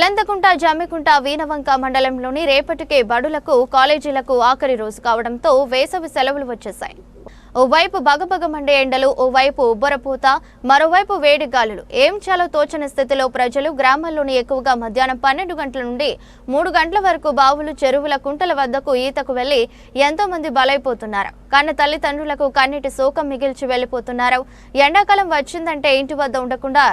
చింతకుంట జమ్మికుంట వీనవంక మండలంలోని రేపటికే బడులకు కాలేజీలకు ఆఖరి రోజు కావడంతో వేసవి సెలవులు వచ్చేశాయి. ఓవైపు బగబగమండే ఎండలు ఓవైపు ఉబ్బరపూత మరోవైపు వేడి గాలులు. ఏం చాలో తోచని స్థితిలో ప్రజలు గ్రామాల్లోని ఎక్కువగా మధ్యాహ్నం పన్నెండు గంటల నుండి మూడు గంటల వరకు బావులు చెరువుల కుంటల వద్దకు ఈతకు వెళ్ళి ఎంతో మంది బలైపోతున్నారు. కన్న తల్లిదండ్రులకు కన్నీటి శోకం మిగిల్చి వెళ్ళిపోతున్నారు ఎండాకాలం వచ్చిందంటే ఇంటి వద్ద ఉండకుండా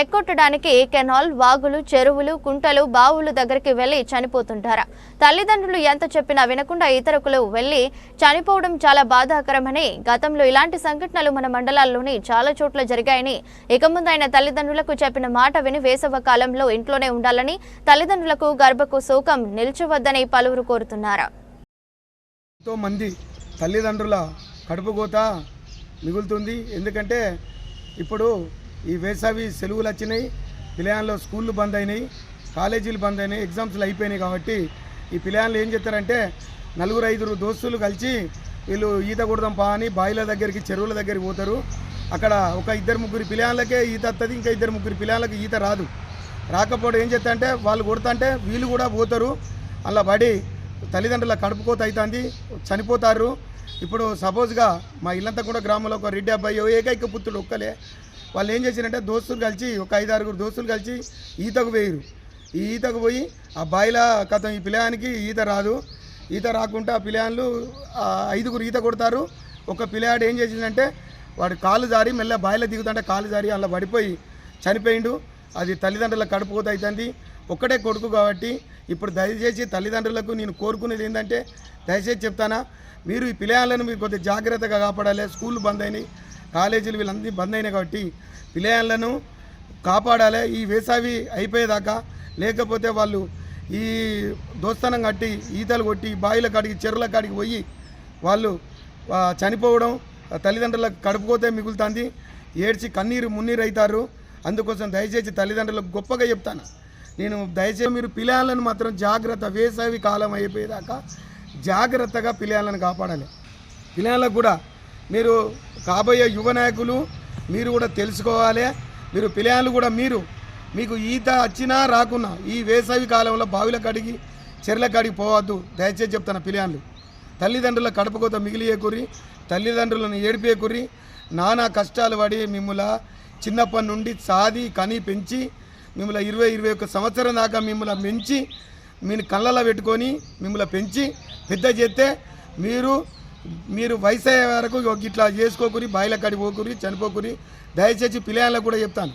ఎక్కొట్టడానికి కెనాల్ వాగులు చెరువులు కుంటలు బావులు దగ్గరికి వెళ్ళి చనిపోతుంటారు. తల్లిదండ్రులు ఎంత చెప్పినా వినకుండా ఇతరులకు వెళ్ళి చనిపోవడం చాలా బాధాకరమని గతంలో ఇలాంటి సంఘటనలు మన మండలాల్లోని చాలా చోట్ల జరిగాయని ఇక ముందైన తల్లిదండ్రులకు చెప్పిన మాట విని వేసవ కాలంలో ఇంట్లోనే ఉండాలని తల్లిదండ్రులకు గర్భకు శోకం నిల్చవద్దని పలువురు కోరుతున్నారు. ఎంతో మంది తల్లిదండ్రుల కడుపు కోత మిగులుతుంది. ఎందుకంటే ఇప్పుడు ఈ వేసవి సెలవులు వచ్చినాయి పిల్లలు స్కూళ్ళు బంద్ అయినాయి కాలేజీలు బంద్ అయినాయి ఎగ్జామ్స్లు అయిపోయినాయి కాబట్టి ఈ పిల్లలు ఏం చేస్తారంటే నలుగురు ఐదుగురు దోస్తులు కలిసి వీళ్ళు ఈత కొడదాం పా అని బాయిల దగ్గరికి చెరువుల దగ్గరికి పోతారు. అక్కడ ఒక ఇద్దరు ముగ్గురు పిల్లలకే ఈత వస్తుంది ఇంకా ఇద్దరు ముగ్గురు పిల్లలకి ఈత రాదు. రాకపోవడం ఏం చేస్తా అంటే వాళ్ళు కొడుతుంటే వీళ్ళు కూడా పోతారు. అలా పడి తల్లిదండ్రుల కడుపుకోత అవుతుంది చనిపోతారు. ఇప్పుడు సపోజ్గా మా ఇల్లంతా కూడా గ్రామంలో ఒక రెడ్డి అబ్బాయి ఏకైక పుత్రుడు ఒక్కలే. వాళ్ళు ఏం చేశారంటే దోస్తులు కలిసి ఒక ఐదు ఆరుగురు దోస్తులు కలిసి ఈతకు పోయిరు ఈ ఈతకు పోయి ఆ బాయిల కథం ఈ పిల్లయానికి ఈత రాదు. ఈత రాకుండా ఆ ఐదుగురు ఈత కొడతారు. ఒక పిల్లయాడు ఏం చేసిందంటే వాడు కాలు జారి మెల్ల బాయిలో దిగుతుంటే కాలు జారి అలా పడిపోయి చనిపోయిండు. అది తల్లిదండ్రుల కడుపుకోత అవుతుంది ఒక్కటే కొడుకు కాబట్టి ఇప్పుడు దయచేసి తల్లిదండ్రులకు నేను కోరుకునేది ఏంటంటే దయచేసి చెప్తానా మీరు ఈ పిల్లలను మీరు కొద్దిగా జాగ్రత్తగా కాపాడాలి స్కూల్ బంద్ అయినాయి కాలేజీలు వీళ్ళందరినీ బంద్ అయినాయి కాబట్టి పిల్లలను కాపాడాలి. ఈ వేసవి అయిపోయేదాకా లేకపోతే వాళ్ళు ఈ దోస్తానం కట్టి ఈతలు కొట్టి బావిల కాడికి చెరువుల కాడికి పోయి వాళ్ళు చనిపోవడం తల్లిదండ్రులకు కడుపుకోతే మిగులుతుంది. ఏడ్చి కన్నీరు మున్నీరు అవుతారు. అందుకోసం దయచేసి తల్లిదండ్రులకు గొప్పగా చెప్తాను. నేను దయచేసి మీరు పిల్లలను మాత్రం జాగ్రత్త వేసవి కాలం అయిపోయేదాకా జాగ్రత్తగా పిల్లలను కాపాడాలి. పిల్లలకు కూడా మీరు కాబోయే యువ నాయకులు మీరు కూడా తెలుసుకోవాలి. మీరు పిల్లలు కూడా మీరు మీకు ఈత వచ్చినా రాకున్నా ఈ వేసవి కాలంలో బావిల కాడికి చెర్ల కాడికి పోవద్దు. దయచేసి చెప్తాను పిల్లలు తల్లిదండ్రుల కడుపుకోత మిగిలియకుర్రి తల్లిదండ్రులను ఏడిపేకుర్రి నానా కష్టాలు పడి మిమ్మల చిన్నప్పటి నుండి సాది కని పెంచి మిమ్మల్ని ఇరవై ఇరవై ఒక్క సంవత్సరం దాకా మిమ్మల్ని పెంచి మీరు కళ్ళలో పెట్టుకొని మిమ్మల్ని పెంచి పెద్ద చేస్తే మీరు మీరు వయసు అయ్యే వరకు ఇట్లా చేసుకోకుని బాయిల కాడి పోకురి చనిపోకురి. దయచేసి పిల్లలకు కూడా చెప్తాను.